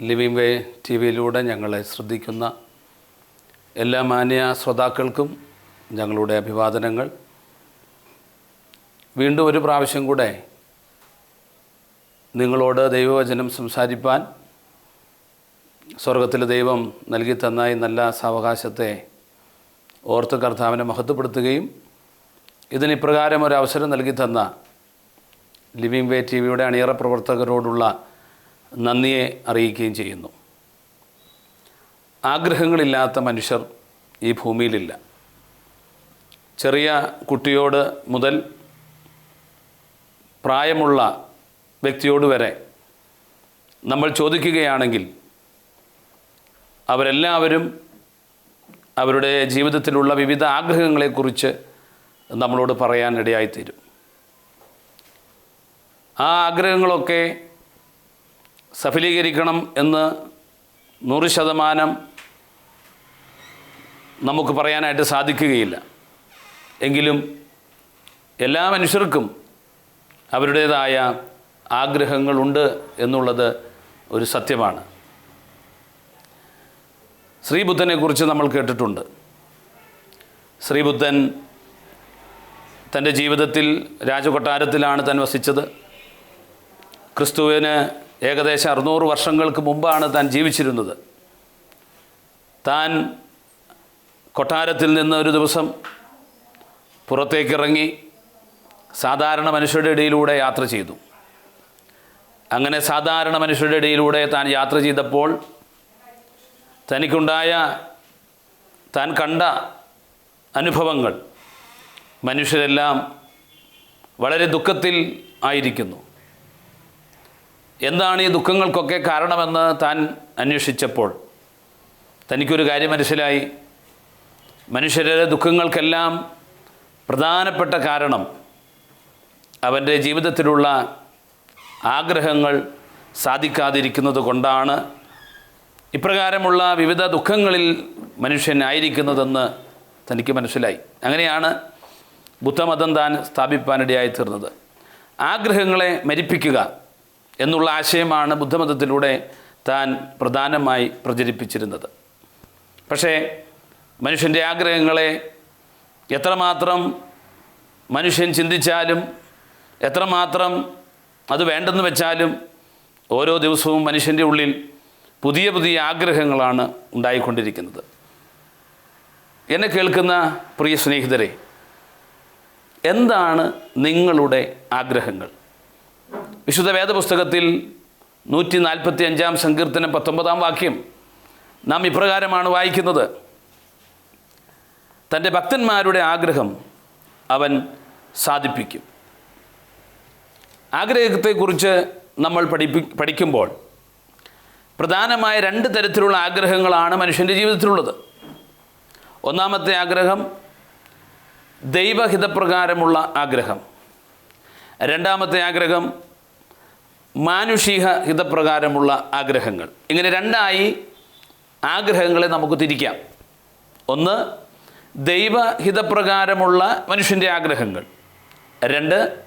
Living വേ T വിയിലൂടെ ഞങ്ങളെ ശ്രദ്ധിക്കുന്ന എല്ലാ മാന്യ ശ്രോതാക്കൾക്കും ഞങ്ങളുടെ അഭിവാദനങ്ങൾ. വീണ്ടും ഒരു പ്രാവശ്യം കൂടെ നിങ്ങളോട് ദൈവവചനം സംസാരിപ്പാൻ സ്വർഗത്തിലെ ദൈവം നൽകി തന്ന ഈ നല്ല സാവകാശത്തെ ഓർത്ത് കർത്താവിനെ മഹത്വപ്പെടുത്തുകയും ഇതിനിപ്രകാരം ഒരു അവസരം നൽകി തന്ന ലിവിംഗ് വേ ടി വിയുടെ അണിയറ പ്രവർത്തകരോടുള്ള നന്ദിയെ അറിയിക്കുകയും ചെയ്യുന്നു. ആഗ്രഹങ്ങളില്ലാത്ത മനുഷ്യർ ഈ ഭൂമിയിലില്ല. ചെറിയ കുട്ടിയോട് മുതൽ പ്രായമുള്ള വ്യക്തിയോട് വരെ നമ്മൾ ചോദിക്കുകയാണെങ്കിൽ അവരെല്ലാവരും അവരുടെ ജീവിതത്തിലുള്ള വിവിധ ആഗ്രഹങ്ങളെക്കുറിച്ച് നമ്മളോട് പറയാൻ ഇടയായിത്തീരും ആ ആഗ്രഹങ്ങളൊക്കെ സഫലീകരിക്കണം എന്ന് നൂറ് ശതമാനം നമുക്ക് പറയാനായിട്ട് സാധിക്കുകയില്ല. എങ്കിലും എല്ലാ മനുഷ്യർക്കും അവരുടേതായ ആഗ്രഹങ്ങളുണ്ട് എന്നുള്ളത് ഒരു സത്യമാണ്. ശ്രീബുദ്ധനെക്കുറിച്ച് നമ്മൾ കേട്ടിട്ടുണ്ട്. ശ്രീബുദ്ധൻ തന്റെ ജീവിതത്തിൽ രാജകൊട്ടാരത്തിലാണ് താൻ വസിച്ചത്. ക്രിസ്തുവിന് ഏകദേശം അറുന്നൂറ് വർഷങ്ങൾക്ക് മുമ്പാണ് താൻ ജീവിച്ചിരുന്നത്. താൻ കൊട്ടാരത്തിൽ നിന്ന് ഒരു ദിവസം പുറത്തേക്കിറങ്ങി സാധാരണ മനുഷ്യരുടെ ഇടയിലൂടെ യാത്ര ചെയ്തു. അങ്ങനെ സാധാരണ മനുഷ്യരുടെ ഇടയിലൂടെ താൻ യാത്ര ചെയ്തപ്പോൾ തനിക്കുണ്ടായ താൻ കണ്ട അനുഭവങ്ങൾ മനുഷ്യരെല്ലാം വളരെ ദുഃഖത്തിൽ ആയിരിക്കുന്നു. എന്താണ് ഈ ദുഃഖങ്ങൾക്കൊക്കെ കാരണമെന്ന് താൻ അന്വേഷിച്ചപ്പോൾ? തനിക്കൊരു കാര്യം മനസ്സിലായി. മനുഷ്യരുടെ ദുഃഖങ്ങൾക്കെല്ലാം പ്രധാനപ്പെട്ട കാരണം അവന്റെ ജീവിതത്തിലുള്ള ആഗ്രഹങ്ങൾ സാധിക്കാതിരിക്കുന്നത് കൊണ്ടാണ് ഇപ്രകാരമുള്ള വിവിധ ദുഃഖങ്ങളിൽ മനുഷ്യനായിരിക്കുന്നതെന്ന് തനിക്ക് മനസ്സിലായി. അങ്ങനെയാണ് ബുദ്ധമതം താൻ സ്ഥാപിപ്പാനിടയായി തീർന്നത്. ആഗ്രഹങ്ങളെ മരിപ്പിക്കുക എന്നുള്ള ആശയമാണ് ബുദ്ധമതത്തിലൂടെ താൻ പ്രധാനമായി പ്രചരിപ്പിച്ചിരുന്നത്. പക്ഷേ മനുഷ്യന്റെ ആഗ്രഹങ്ങളെ എത്രമാത്രം മനുഷ്യൻ ചിന്തിച്ചാലും എത്രമാത്രം അത് വേണ്ടെന്ന് വെച്ചാലും ഓരോ ദിവസവും മനുഷ്യന്റെ ഉള്ളിൽ പുതിയ പുതിയ ആഗ്രഹങ്ങളാണ് ഉണ്ടായിക്കൊണ്ടിരിക്കുന്നത്. എന്നെ കേൾക്കുന്ന പ്രിയ സ്നേഹിതരെ എന്താണ് നിങ്ങളുടെ ആഗ്രഹങ്ങൾ? വിശുദ്ധ വേദപുസ്തകത്തിൽ നൂറ്റി നാൽപ്പത്തി അഞ്ചാം സങ്കീർത്തനം പത്തൊമ്പതാം വാക്യം നാം ഇപ്രകാരമാണ് വായിക്കുന്നത്. തന്റെ ഭക്തന്മാരുടെ ആഗ്രഹം അവൻ സാധിപ്പിക്കും. ആഗ്രഹത്തെക്കുറിച്ച് നമ്മൾ പഠിപ്പി പഠിക്കുമ്പോൾ പ്രധാനമായ രണ്ട് തരത്തിലുള്ള ആഗ്രഹങ്ങളാണ് മനുഷ്യന്റെ ജീവിതത്തിലുള്ളത്. ഒന്നാമത്തെ ആഗ്രഹം ദൈവഹിതപ്രകാരമുള്ള ആഗ്രഹം. രണ്ടാമത്തെ ആഗ്രഹം മാനുഷിക ഹിതപ്രകാരമുള്ള ആഗ്രഹങ്ങൾ. ഇങ്ങനെ രണ്ടായി ആഗ്രഹങ്ങളെ നമുക്ക് തിരിക്കാം. ഒന്ന് ദൈവഹിതപ്രകാരമുള്ള മനുഷ്യന്റെ ആഗ്രഹങ്ങൾ. രണ്ട്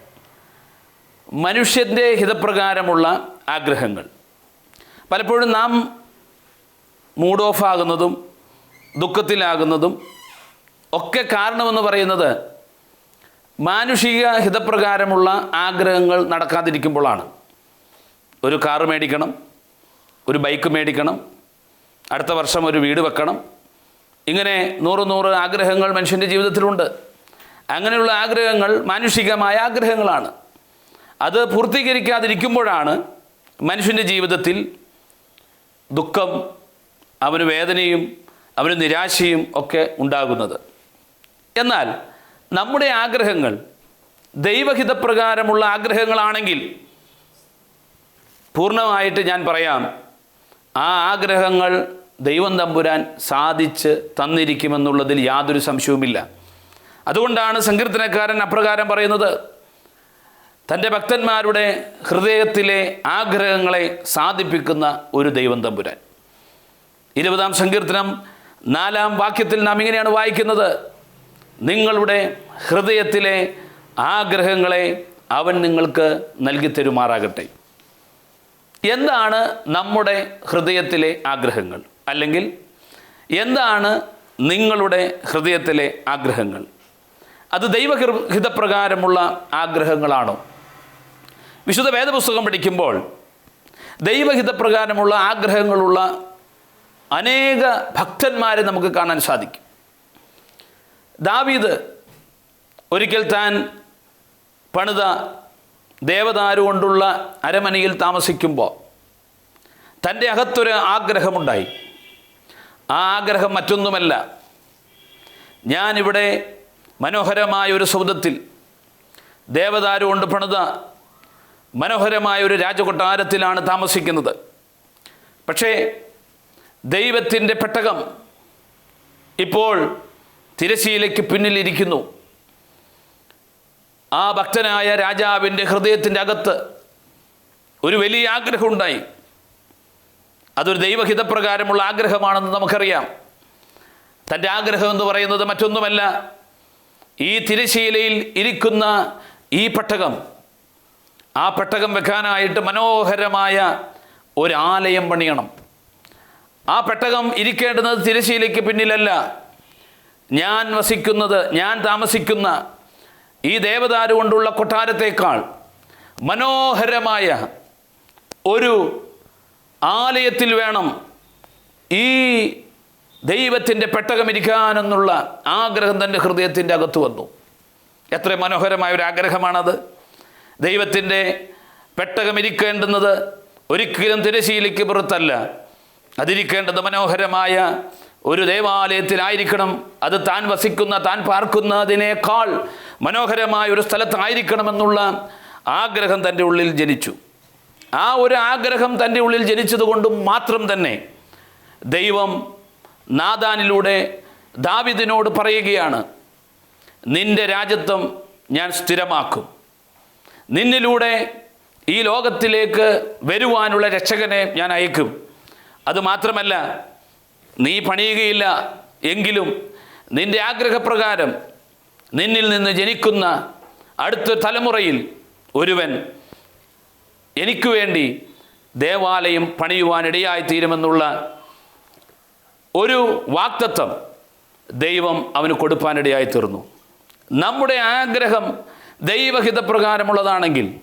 മനുഷ്യന്റെ ഹിതപ്രകാരമുള്ള ആഗ്രഹങ്ങൾ. പലപ്പോഴും നാം മൂഡ് ഓഫ് ആകുന്നതും ദുഃഖത്തിലാകുന്നതും ഒക്കെ കാരണമെന്ന് പറയുന്നത് മാനുഷിക ഹിതപ്രകാരമുള്ള ആഗ്രഹങ്ങൾ നടക്കാതിരിക്കുമ്പോഴാണ്. ഒരു കാറ് മേടിക്കണം ഒരു ബൈക്ക് മേടിക്കണം അടുത്ത വർഷം ഒരു വീട് വെക്കണം. ഇങ്ങനെ നൂറ് നൂറ് ആഗ്രഹങ്ങൾ മനുഷ്യന്റെ ജീവിതത്തിലുണ്ട്. അങ്ങനെയുള്ള ആഗ്രഹങ്ങൾ മാനുഷികമായ ആഗ്രഹങ്ങളാണ്. അത് പൂർത്തീകരിക്കാതിരിക്കുമ്പോഴാണ് മനുഷ്യന്റെ ജീവിതത്തിൽ ദുഃഖം അവന് വേദനയും അവന് നിരാശയും ഒക്കെ ഉണ്ടാകുന്നത്. എന്നാൽ നമ്മുടെ ആഗ്രഹങ്ങൾ ദൈവഹിതപ്രകാരമുള്ള ആഗ്രഹങ്ങളാണെങ്കിൽ പൂർണമായിട്ട് ഞാൻ പറയാം. ആ ആഗ്രഹങ്ങൾ ദൈവം തമ്പുരാൻ സാധിച്ച് തന്നിരിക്കുമെന്നുള്ളതിൽ യാതൊരു സംശയവുമില്ല. അതുകൊണ്ടാണ് സങ്കീർത്തനക്കാരൻ അപ്രകാരം പറയുന്നത്. തന്റെ ഭക്തന്മാരുടെ ഹൃദയത്തിലെ ആഗ്രഹങ്ങളെ സാധിപ്പിക്കുന്ന ഒരു ദൈവം തമ്പുരാൻ. ഇരുപതാം സങ്കീർത്തനം നാലാം വാക്യത്തിൽ നാം ഇങ്ങനെയാണ് വായിക്കുന്നത്. നിങ്ങളുടെ ഹൃദയത്തിലെ ആഗ്രഹങ്ങളെ അവൻ നിങ്ങൾക്ക് നൽകി തരുമാറാകട്ടെ. എന്താണ് നമ്മുടെ ഹൃദയത്തിലെ ആഗ്രഹങ്ങൾ? അല്ലെങ്കിൽ എന്താണ് നിങ്ങളുടെ ഹൃദയത്തിലെ ആഗ്രഹങ്ങൾ? അത് ദൈവഹിതപ്രകാരമുള്ള ആഗ്രഹങ്ങളാണോ? വിശുദ്ധ വേദപുസ്തകം പഠിക്കുമ്പോൾ ദൈവഹിതപ്രകാരമുള്ള ആഗ്രഹങ്ങളുള്ള അനേക ഭക്തന്മാരെ നമുക്ക് കാണാൻ സാധിക്കും. ദാവീദ് ഒരിക്കൽ താൻ പണിത ദേവദാരു കൊണ്ടുള്ള അരമനയിൽ താമസിക്കുമ്പോൾ തന്റെ അകത്തൊരു ആഗ്രഹമുണ്ടായി. ആ ആഗ്രഹം മറ്റൊന്നുമല്ല. ഞാനിവിടെ മനോഹരമായ ഒരു സൗധത്തിൽ ദേവദാരു കൊണ്ട് പണിത മനോഹരമായ ഒരു രാജകൊട്ടാരത്തിലാണ് താമസിക്കുന്നത്. പക്ഷേ ദൈവത്തിന്റെ പെട്ടകം ഇപ്പോൾ തിരശീലയ്ക്ക് പിന്നിലിരിക്കുന്നു. ആ ഭക്തനായ രാജാവിന്റെ ഹൃദയത്തിന്റെ അകത്ത് ഒരു വലിയ ആഗ്രഹം ഉണ്ടായി അതൊരു ദൈവഹിതപ്രകാരമുള്ള ആഗ്രഹമാണെന്ന് നമുക്കറിയാം. തന്റെ ആഗ്രഹം എന്ന് പറയുന്നത് മറ്റൊന്നുമല്ല ഈ തിരശീലയിൽ ഇരിക്കുന്ന ഈ പെട്ടകം ആ പെട്ടകം വെക്കാനായിട്ട് മനോഹരമായ ഒരു ആലയം പണിയണം. ആ പെട്ടകം ഇരിക്കേണ്ടുന്നത് തിരശീലയ്ക്ക് പിന്നിലല്ല. ഞാൻ വസിക്കുന്നത് ഞാൻ താമസിക്കുന്ന ഈ ദേവദാരു കൊണ്ടുള്ള കൊട്ടാരത്തേക്കാൾ മനോഹരമായ ഒരു ആലയത്തിൽ വേണം ഈ ദൈവത്തിന്റെ പെട്ടകം ഇരിക്കാനെന്നുള്ള ആഗ്രഹം തന്റെ ഹൃദയത്തിന്റെ അകത്ത് വന്നു. എത്ര മനോഹരമായ ഒരു ആഗ്രഹമാണത് ദൈവത്തിന്റെ പെട്ടകം ഇരിക്കേണ്ടുന്നത് ഒരിക്കലും തിരശീലയ്ക്ക് പുറത്തല്ല. അതിരിക്കേണ്ടത് മനോഹരമായ ഒരു ദേവാലയത്തിലായിരിക്കണം. അത് താൻ വസിക്കുന്ന താൻ പാർക്കുന്നതിനേക്കാൾ മനോഹരമായ ഒരു സ്ഥലത്തായിരിക്കണമെന്നുള്ള ആഗ്രഹം തന്റെ ഉള്ളിൽ ജനിച്ചു. ആ ഒരു ആഗ്രഹം തന്റെ ഉള്ളിൽ ജനിച്ചതുകൊണ്ട് മാത്രം തന്നെ ദൈവം നാദാനിലൂടെ ദാവിദിനോട് പറയുകയാണ് നിന്റെ രാജ്യത്വം ഞാൻ സ്ഥിരമാക്കും. നിന്നിലൂടെ ഈ ലോകത്തിലേക്ക് വരുവാനുള്ള രക്ഷകനെ ഞാൻ അയക്കും. അതുമാത്രമല്ല നീ പണിയുകയില്ല എങ്കിലും നിന്റെ ആഗ്രഹപ്രകാരം നിന്നിൽ നിന്ന് ജനിക്കുന്ന അടുത്ത തലമുറയിൽ ഒരുവൻ എനിക്ക് വേണ്ടി ദേവാലയം പണിയുവാനിടയായിത്തീരുമെന്നുള്ള ഒരു വാക്തത്വം ദൈവം അവന് കൊടുപ്പാനിടയായി തീർന്നു നമ്മുടെ ആഗ്രഹം ദൈവഹിതപ്രകാരമുള്ളതാണെങ്കിൽ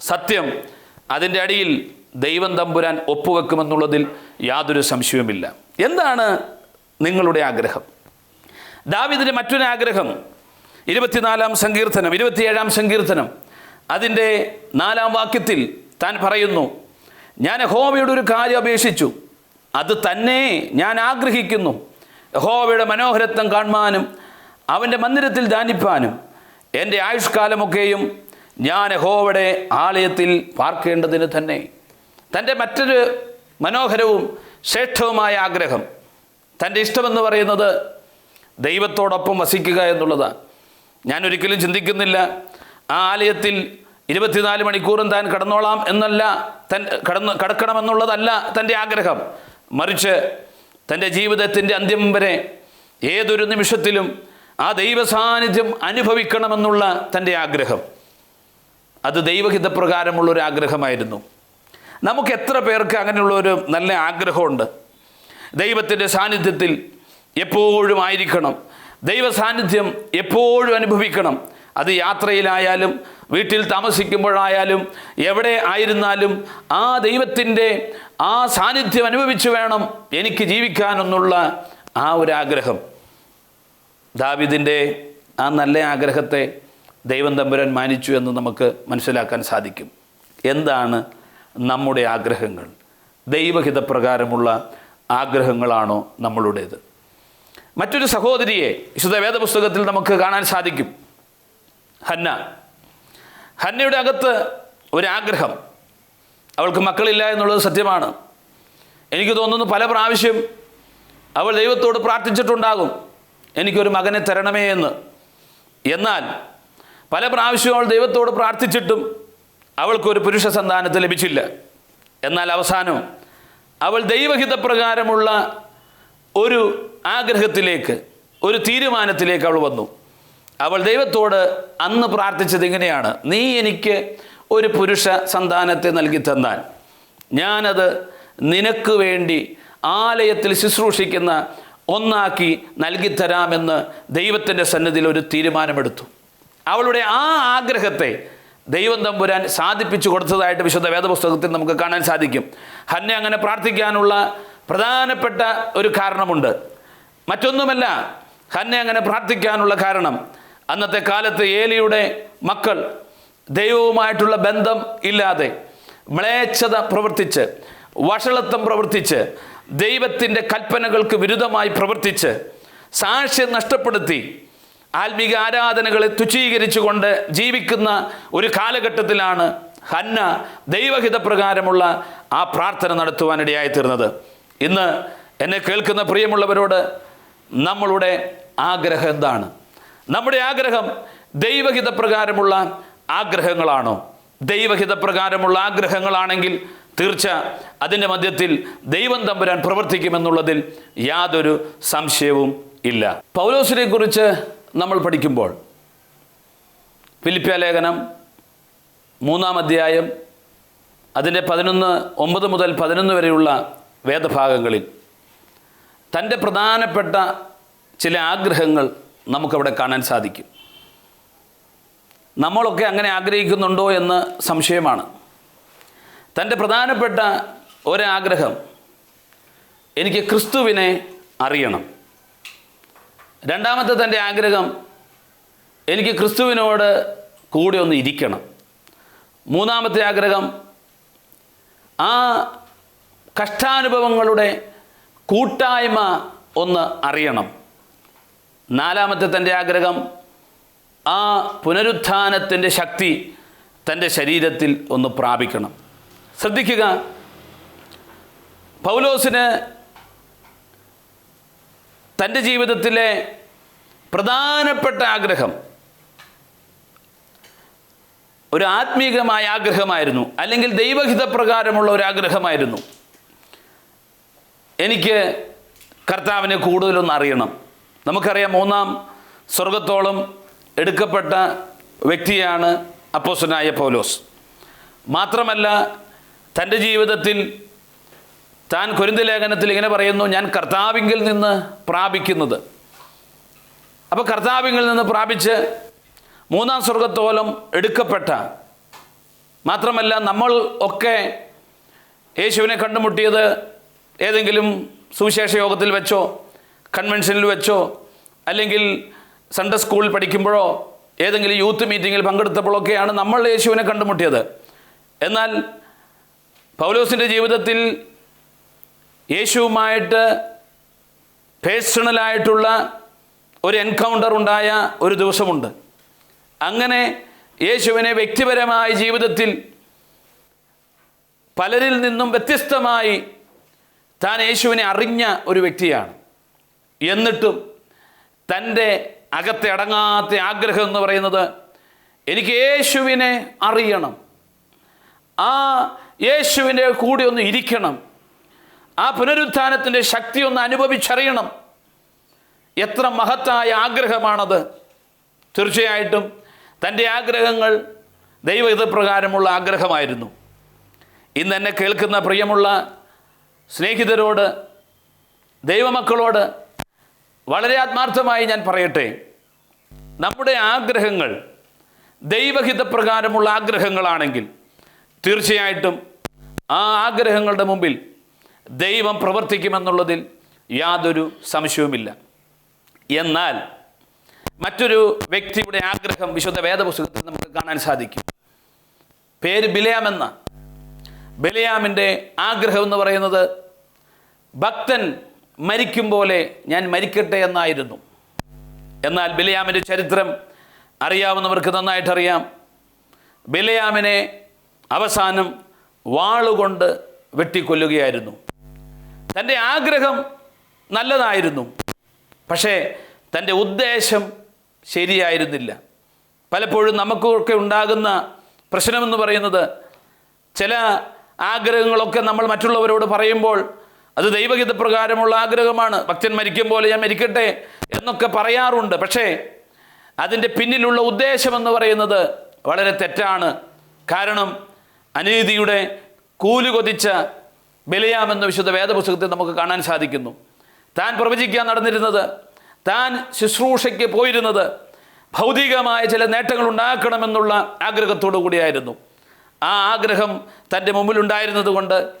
സത്യം അതിന്റെ അടിയിൽ ദൈവം തമ്പുരാൻ ഒപ്പുവെക്കുമെന്നുള്ളതിൽ യാതൊരു സംശയവുമില്ല. എന്താണ് നിങ്ങളുടെ ആഗ്രഹം? ദാവിദിന്റെ മറ്റൊരു ആഗ്രഹം ഇരുപത്തിനാലാം സങ്കീർത്തനം ഇരുപത്തിയേഴാം സങ്കീർത്തനം. അതിന്റെ നാലാം വാക്യത്തിൽ താൻ പറയുന്നു ഞാൻ യഹോവയുടെ ഒരു കാര്യം അപേക്ഷിച്ചു. അത് തന്നെ ഞാൻ ആഗ്രഹിക്കുന്നു. യഹോവയുടെ മനോഹരത്വം കാണുവാനും അവന്റെ മന്ദിരത്തിൽ ധ്യാനിപ്പാനും. എന്റെ ആയുഷ്കാലമൊക്കെയും ഞാൻ യഹോവയുടെ ആലയത്തിൽ പാർക്കേണ്ടതിന് തന്നെ. തന്റെ മറ്റൊരു മനോഹരവും ശ്രേഷ്ഠവുമായ ആഗ്രഹം തന്റെ ഇഷ്ടമെന്ന് പറയുന്നത് ദൈവത്തോടൊപ്പം വസിക്കുക എന്നുള്ളതാണ്. ഞാൻ ഒരിക്കലും ചിന്തിക്കുന്നില്ല. ആ ആലയത്തിൽ ഇരുപത്തിനാല് മണിക്കൂറും താൻ കടന്നോളാം എന്നല്ല തൻ കടന്ന് കടക്കണമെന്നുള്ളതല്ല തന്റെ ആഗ്രഹം. മറിച്ച് തന്റെ ജീവിതത്തിന്റെ അന്ത്യം വരെ ഏതൊരു നിമിഷത്തിലും ആ ദൈവ സാന്നിധ്യം അനുഭവിക്കണമെന്നുള്ള തന്റെ ആഗ്രഹം. അത് ദൈവഹിതപ്രകാരമുള്ളൊരു ആഗ്രഹമായിരുന്നു. നമുക്ക് എത്ര പേർക്ക് അങ്ങനെയുള്ള ഒരു നല്ല ആഗ്രഹമുണ്ട്. ദൈവത്തിന്റെ സാന്നിധ്യത്തിൽ എപ്പോഴും ആയിരിക്കണം. ദൈവ സാന്നിധ്യം എപ്പോഴും അനുഭവിക്കണം. അത് യാത്രയിലായാലും വീട്ടിൽ താമസിക്കുമ്പോഴായാലും എവിടെ ആയിരുന്നാലും ആ ദൈവത്തിന്റെ ആ സാന്നിധ്യം അനുഭവിച്ചു വേണം എനിക്ക് ജീവിക്കാനെന്നുള്ള ആ ഒരു ആഗ്രഹം ദാവിദിന്റെ ആ നല്ല ആഗ്രഹത്തെ ദൈവം തമ്പുരൻ മാനിച്ചു എന്ന് നമുക്ക് മനസ്സിലാക്കാൻ സാധിക്കും. എന്താണ് നമ്മുടെ ആഗ്രഹങ്ങൾ? ദൈവഹിതപ്രകാരമുള്ള ആഗ്രഹങ്ങളാണോ നമ്മളുടേത്? മറ്റൊരു സഹോദരിയെ വിശുദ്ധ വേദപുസ്തകത്തിൽ നമുക്ക് കാണാൻ സാധിക്കും. ഹന്ന. ഹന്നയുടെ അകത്ത് ഒരാഗ്രഹം. അവൾക്ക് മക്കളില്ല എന്നുള്ളത് സത്യമാണ്. എനിക്ക് തോന്നുന്നു പല പ്രാവശ്യം അവൾ ദൈവത്തോട് പ്രാർത്ഥിച്ചിട്ടുണ്ടാകും. എനിക്കൊരു മകനെ തരണമേ എന്ന്. എന്നാൽ പല പ്രാവശ്യവും അവൾ ദൈവത്തോട് പ്രാർത്ഥിച്ചിട്ടും അവൾക്കൊരു പുരുഷ സന്താനത്തെ ലഭിച്ചില്ല. എന്നാൽ അവസാനം അവൾ ദൈവഹിതപ്രകാരമുള്ള ഒരു ആഗ്രഹത്തിലേക്ക് ഒരു തീരുമാനത്തിലേക്ക് അവൾ വന്നു. അവൾ ദൈവത്തോട് അന്ന് പ്രാർത്ഥിച്ചത് ഇങ്ങനെയാണ് നീ എനിക്ക് ഒരു പുരുഷ സന്താനത്തെ നൽകി തന്നാൽ ഞാനത് നിനക്ക് വേണ്ടി ആലയത്തിൽ ശുശ്രൂഷിക്കുന്ന ഒന്നാക്കി നൽകിത്തരാമെന്ന് ദൈവത്തിന്റെ സന്നിധിയിൽ ഒരു തീരുമാനമെടുത്തു. അവളുടെ ആ ആഗ്രഹത്തെ ദൈവം തമ്പുരാൻ സാധിപ്പിച്ചു കൊടുത്തതായിട്ട് വിശുദ്ധ വേദപുസ്തകത്തിൽ നമുക്ക് കാണാൻ സാധിക്കും. ഹന്നെ അങ്ങനെ പ്രാർത്ഥിക്കാനുള്ള പ്രധാനപ്പെട്ട ഒരു കാരണമുണ്ട്. മറ്റൊന്നുമല്ല ഹന്നെ അങ്ങനെ പ്രാർത്ഥിക്കാനുള്ള കാരണം. അന്നത്തെ കാലത്ത് ഏലിയുടെ മക്കൾ ദൈവവുമായിട്ടുള്ള ബന്ധം ഇല്ലാതെ മ്ലേച്ഛത പ്രവർത്തിച്ച് വഷളത്വം പ്രവർത്തിച്ച് ദൈവത്തിന്റെ കൽപ്പനകൾക്ക് വിരുദ്ധമായി പ്രവർത്തിച്ച് സാക്ഷ്യം നഷ്ടപ്പെടുത്തി ആത്മീക ആരാധനകളെ തുച്ഛീകരിച്ചുകൊണ്ട് ജീവിക്കുന്ന ഒരു കാലഘട്ടത്തിലാണ് ഹന്ന ദൈവഹിതപ്രകാരമുള്ള ആ പ്രാർത്ഥന നടത്തുവാനിടയായി തീർന്നത് ഇന്ന് എന്നെ കേൾക്കുന്ന പ്രിയമുള്ളവരോട് നമ്മളുടെ ആഗ്രഹം എന്താണ്? നമ്മുടെ ആഗ്രഹം ദൈവഹിതപ്രകാരമുള്ള ആഗ്രഹങ്ങളാണോ? ദൈവഹിതപ്രകാരമുള്ള ആഗ്രഹങ്ങളാണെങ്കിൽ തീർച്ച അതിന്റെ മധ്യത്തിൽ ദൈവം തമ്പുരാൻ പ്രവർത്തിക്കുമെന്നുള്ളതിൽ യാതൊരു സംശയവും ഇല്ല. പൗലോസിനെ കുറിച്ച് നമ്മൾ പഠിക്കുമ്പോൾ ഫിലിപ്പിയ ലേഖനം മൂന്നാം അധ്യായം അതിന്റെ പതിനൊന്ന് ഒമ്പത് മുതൽ പതിനൊന്ന് വരെയുള്ള വേദഭാഗങ്ങളിൽ തന്റെ പ്രധാനപ്പെട്ട ചില ആഗ്രഹങ്ങൾ നമുക്കവിടെ കാണാൻ സാധിക്കും. നമ്മളൊക്കെ അങ്ങനെ ആഗ്രഹിക്കുന്നുണ്ടോ എന്ന് സംശയമാണ്. തന്റെ പ്രധാനപ്പെട്ട ഒരാഗ്രഹം എനിക്ക് ക്രിസ്തുവിനെ അറിയണം. രണ്ടാമത്തെ തന്റെ ആഗ്രഹം എനിക്ക് ക്രിസ്തുവിനോട് കൂടെ ഒന്ന് ഇരിക്കണം. മൂന്നാമത്തെ ആഗ്രഹം ആ കഷ്ടാനുഭവങ്ങളുടെ കൂട്ടായ്മ ഒന്ന് അറിയണം. നാലാമത്തെ തന്റെ ആഗ്രഹം ആ പുനരുത്ഥാനത്തിന്റെ ശക്തി തന്റെ ശരീരത്തിൽ ഒന്ന് പ്രാപിക്കണം. ശ്രദ്ധിക്കുക പൗലോസിന് തന്റെ ജീവിതത്തിലെ പ്രധാനപ്പെട്ട ആഗ്രഹം ഒരു ആത്മീകമായ ആഗ്രഹമായിരുന്നു അല്ലെങ്കിൽ ദൈവഹിതപ്രകാരമുള്ള ഒരു ആഗ്രഹമായിരുന്നു. എനിക്ക് കർത്താവിനെ കൂടുതലൊന്ന് അറിയണം. നമുക്കറിയാം മൂന്നാം സ്വർഗത്തോളം എടുക്കപ്പെട്ട വ്യക്തിയാണ് അപ്പോസനായ പൗലോസ്. മാത്രമല്ല തന്റെ ജീവിതത്തിൽ താൻ കൊരിന്ത ലേഖനത്തിൽ ഇങ്ങനെ പറയുന്നു ഞാൻ കർത്താവിങ്കിൽ നിന്ന് പ്രാപിക്കുന്നത്. അപ്പോൾ കർത്താവിങ്കിൽ നിന്ന് പ്രാപിച്ച് മൂന്നാം സ്വർഗത്തോളം എടുക്കപ്പെട്ട മാത്രമല്ല നമ്മൾ ഒക്കെ യേശുവിനെ കണ്ടുമുട്ടിയത് ഏതെങ്കിലും സുവിശേഷ യോഗത്തിൽ വെച്ചോ കൺവെൻഷനിൽ വെച്ചോ അല്ലെങ്കിൽ സൺഡേ സ്കൂളിൽ പഠിക്കുമ്പോഴോ ഏതെങ്കിലും യൂത്ത് മീറ്റിങ്ങിൽ പങ്കെടുത്തപ്പോഴൊക്കെയാണ് നമ്മൾ യേശുവിനെ കണ്ടുമുട്ടിയത്. എന്നാൽ പൗലോസിന്റെ ജീവിതത്തിൽ യേശുവുമായിട്ട് പേഴ്സണലായിട്ടുള്ള ഒരു എൻകൗണ്ടർ ഉണ്ടായ ഒരു ദിവസമുണ്ട്. അങ്ങനെ യേശുവിനെ വ്യക്തിപരമായ ജീവിതത്തിൽ പലരിൽ നിന്നും വ്യത്യസ്തമായി താൻ യേശുവിനെ അറിഞ്ഞ ഒരു വ്യക്തിയാണ്. എന്നിട്ടും തന്റെ അകത്തെ അടങ്ങാത്ത ആഗ്രഹം എന്ന് പറയുന്നത് എനിക്ക് യേശുവിനെ അറിയണം. ആ യേശുവിന്റെ കൂടെ ഒന്ന് ഇരിക്കണം. ആ പുനരുത്ഥാനത്തിന്റെ ശക്തി ഒന്ന് അനുഭവിച്ചറിയണം. എത്ര മഹത്തായ ആഗ്രഹമാണത്. തീർച്ചയായിട്ടും തന്റെ ആഗ്രഹങ്ങൾ ദൈവഹിതപ്രകാരമുള്ള ആഗ്രഹമായിരുന്നു. ഇന്ന് എന്നെ കേൾക്കുന്ന പ്രിയമുള്ള സ്നേഹിതരോട് ദൈവമക്കളോട് വളരെ ആത്മാർത്ഥമായി ഞാൻ പറയട്ടെ. നമ്മുടെ ആഗ്രഹങ്ങൾ ദൈവഹിതപ്രകാരമുള്ള ആഗ്രഹങ്ങളാണെങ്കിൽ തീർച്ചയായിട്ടും ആ ആഗ്രഹങ്ങളുടെ മുമ്പിൽ ദൈവം പ്രവർത്തിക്കുമെന്നുള്ളതിൽ യാതൊരു സംശയവുമില്ല. എന്നാൽ മറ്റൊരു വ്യക്തിയുടെ ആഗ്രഹം വിശുദ്ധ വേദപുസ്തകത്തിൽ നമുക്ക് കാണാൻ സാധിക്കും. പേര് ബിലയാമെന്ന ബിലയാമിന്റെ ആഗ്രഹം എന്ന് പറയുന്നത് ഭക്തൻ മരിക്കും പോലെ ഞാൻ മരിക്കട്ടെ എന്നായിരുന്നു. എന്നാൽ ബിലയാമിന്റെ ചരിത്രം അറിയാവുന്നവർക്ക് നന്നായിട്ടറിയാം. ബിലയാമിനെ അവസാനം വാളുകൊണ്ട് വെട്ടിക്കൊല്ലുകയായിരുന്നു. തന്റെ ആഗ്രഹം നല്ലതായിരുന്നു. പക്ഷേ തന്റെ ഉദ്ദേശം ശരിയായിരുന്നില്ല. പലപ്പോഴും നമുക്കൊക്കെ ഉണ്ടാകുന്ന പ്രശ്നമെന്ന് പറയുന്നത് ചില ആഗ്രഹങ്ങളൊക്കെ നമ്മൾ മറ്റുള്ളവരോട് പറയുമ്പോൾ അത് ദൈവഹിതപ്രകാരമുള്ള ആഗ്രഹമാണ്. ഭക്തൻ മരിക്കും പോലെ ഞാൻ മരിക്കട്ടെ എന്നൊക്കെ പറയാറുണ്ട്. പക്ഷേ അതിന്റെ പിന്നിലുള്ള ഉദ്ദേശമെന്ന് പറയുന്നത് വളരെ തെറ്റാണ്. കാരണം അനീതിയുടെ കൂലി കൊതിച്ച ബലിയാമെന്ന വിശുദ്ധ വേദപുസ്തകത്തിൽ നമുക്ക് കാണാൻ സാധിക്കുന്നു. താൻ പ്രവചിക്കാൻ നടന്നിരുന്നത് താൻ ശുശ്രൂഷയ്ക്ക് പോയിരുന്നത് ഭൗതികമായ ചില നേട്ടങ്ങൾ ഉണ്ടാക്കണമെന്നുള്ള ആഗ്രഹത്തോടു കൂടിയായിരുന്നു. ആ ആഗ്രഹം തന്റെ മുമ്പിലുണ്ടായിരുന്നത് കൊണ്ട്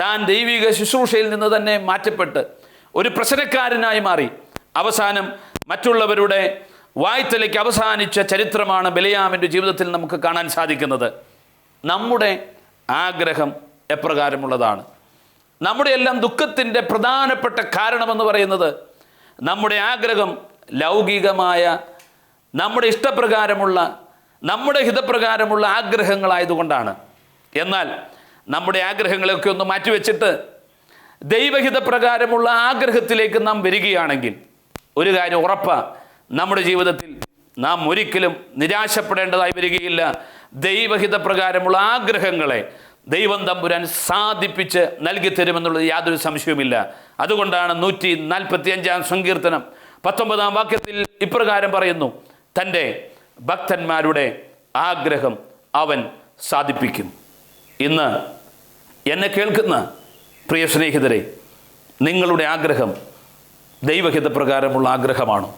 താൻ ദൈവിക ശുശ്രൂഷയിൽ നിന്ന് തന്നെ മാറ്റപ്പെട്ട് ഒരു പ്രശ്നക്കാരനായി മാറി. അവസാനം മറ്റുള്ളവരുടെ വായ്ത്തലയ്ക്ക് അവസാനിച്ച ചരിത്രമാണ് ബലിയാമിന്റെ ജീവിതത്തിൽ നമുക്ക് കാണാൻ സാധിക്കുന്നത്. നമ്മുടെ ആഗ്രഹം എപ്രകാരമുള്ളതാണ്? നമ്മുടെ എല്ലാം ദുഃഖത്തിന്റെ പ്രധാനപ്പെട്ട കാരണമെന്ന് പറയുന്നത് നമ്മുടെ ആഗ്രഹം ലൗകികമായ നമ്മുടെ ഇഷ്ടപ്രകാരമുള്ള നമ്മുടെ ഹിതപ്രകാരമുള്ള ആഗ്രഹങ്ങളായതുകൊണ്ടാണ്. എന്നാൽ നമ്മുടെ ആഗ്രഹങ്ങളെയൊക്കെ ഒന്ന് മാറ്റിവെച്ചിട്ട് ദൈവഹിതപ്രകാരമുള്ള ആഗ്രഹത്തിലേക്ക് നാം വരികയാണെങ്കിൽ ഒരു കാര്യം ഉറപ്പാണ് നമ്മുടെ ജീവിതത്തിൽ നാം ഒരിക്കലും നിരാശപ്പെടേണ്ടതായി വരികയില്ല. ദൈവഹിതപ്രകാരമുള്ള ആഗ്രഹങ്ങളെ ദൈവം തമ്പുരാൻ സാധിപ്പിച്ച് നൽകി തരുമെന്നുള്ളത് യാതൊരു സംശയവുമില്ല. അതുകൊണ്ടാണ് നൂറ്റി നാൽപ്പത്തി അഞ്ചാം സങ്കീർത്തനം പത്തൊമ്പതാം വാക്യത്തിൽ ഇപ്രകാരം പറയുന്നു തന്റെ ഭക്തന്മാരുടെ ആഗ്രഹം അവൻ സാധിപ്പിക്കും. ഇന്ന് എന്നെ കേൾക്കുന്ന പ്രിയ സ്നേഹിതരെ നിങ്ങളുടെ ആഗ്രഹം ദൈവഹിതപ്രകാരമുള്ള ആഗ്രഹമാണ്.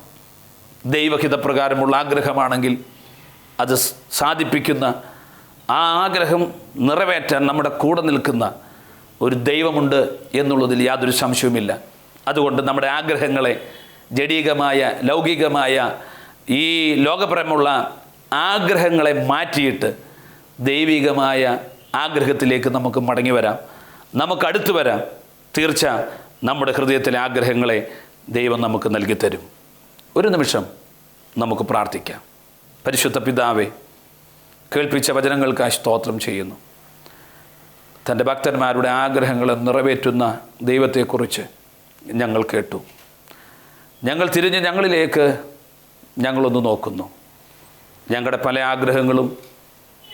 ദൈവഹിതപ്രകാരമുള്ള ആഗ്രഹമാണെങ്കിൽ അത് സാധിപ്പിക്കുന്ന ആ ആഗ്രഹം നിറവേറ്റാൻ നമ്മുടെ കൂടെ നിൽക്കുന്ന ഒരു ദൈവമുണ്ട് എന്നുള്ളതിൽ യാതൊരു സംശയവുമില്ല. അതുകൊണ്ട് നമ്മുടെ ആഗ്രഹങ്ങളെ ജഡീകമായ ലൗകികമായ ഈ ലോകപരമുള്ള ആഗ്രഹങ്ങളെ മാറ്റിയിട്ട് ദൈവികമായ ആഗ്രഹത്തിലേക്ക് നമുക്ക് മടങ്ങി വരാം. നമുക്ക് അടുത്ത് വരാം. തീർച്ച നമ്മുടെ ഹൃദയത്തിലെ ആഗ്രഹങ്ങളെ ദൈവം നമുക്ക് നൽകി തരും. ഒരു നിമിഷം നമുക്ക് പ്രാർത്ഥിക്കാം. പരിശുദ്ധ പിതാവെ കേൾപ്പിച്ച വചനങ്ങൾക്കായി സ്തോത്രം ചെയ്യുന്നു. തന്റെ ഭക്തന്മാരുടെ ആഗ്രഹങ്ങൾ നിറവേറ്റുന്ന ദൈവത്തെക്കുറിച്ച് ഞങ്ങൾ കേട്ടു. ഞങ്ങൾ തിരിഞ്ഞ് ഞങ്ങളിലേക്ക് ഞങ്ങളൊന്ന് നോക്കുന്നു. ഞങ്ങളുടെ പല ആഗ്രഹങ്ങളും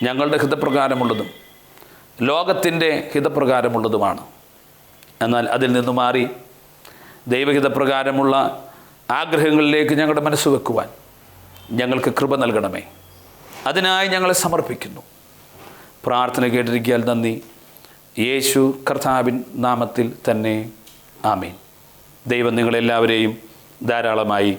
ഞങ്ങളുടെ ഹിതപ്രകാരമുള്ളതും ലോകത്തിന്റെ ഹിതപ്രകാരമുള്ളതുമാണ്. എന്നാൽ അതിൽ നിന്ന് മാറി ദൈവഹിതപ്രകാരമുള്ള ആഗ്രഹങ്ങളിലേക്ക് ഞങ്ങളുടെ മനസ്സ് വെക്കുവാൻ ഞങ്ങൾക്ക് കൃപ നൽകണമേ. അതിനായി ഞങ്ങളെ സമർപ്പിക്കുന്നു. പ്രാർത്ഥന കേട്ടിരിക്കാൻ നന്ദി. യേശു കർത്താവിൻ നാമത്തിൽ തന്നെ ആമേൻ. ദൈവം നിങ്ങളെല്ലാവരെയും ധാരാളമായി